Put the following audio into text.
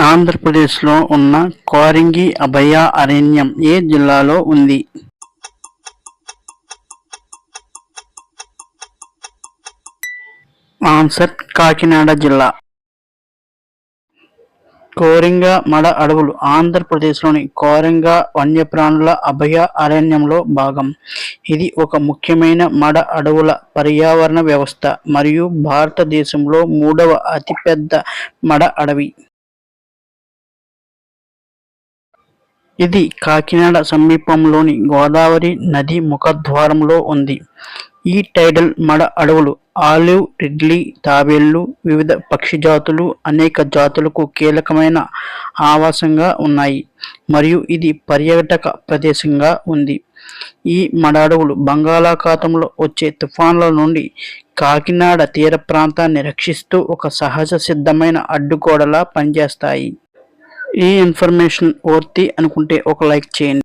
ఆంధ్రప్రదేశ్లో ఉన్న కోరంగి అభయ అరణ్యం ఏ జిల్లాలో ఉంది? ఆన్సర్ కాకినాడ జిల్లా. కోరింగ మడ అడవులు. ఆంధ్రప్రదేశ్లోని కోరింగ వన్యప్రాణుల అభయ అరణ్యంలో భాగం. ఇది ఒక ముఖ్యమైన మడ అడవుల పర్యావరణ వ్యవస్థ మరియు భారతదేశంలో మూడవ అతిపెద్ద మడ అడవి. ఇది కాకినాడ సమీపంలోని గోదావరి నది ముఖద్వారంలో ఉంది. ఈ టైడల్ మడ అడవులు ఆలివ్ రిడ్లీ తాబేళ్ళు వివిధ పక్షి జాతులు అనేక జాతులకు కీలకమైన ఆవాసంగా ఉన్నాయి. మరియు ఇది పర్యాటక ప్రదేశంగా ఉంది. ఈ మడ అడవులు బంగాళాఖాతంలో వచ్చే తుఫాన్ల నుండి కాకినాడ తీర ప్రాంతాన్ని రక్షిస్తూ ఒక సహజ సిద్ధమైన అడ్డుగోడలా పనిచేస్తాయి. ఈ ఇన్ఫర్మేషన్ ఓర్తి అనుకుంటే ఒక లైక్ చేయండి.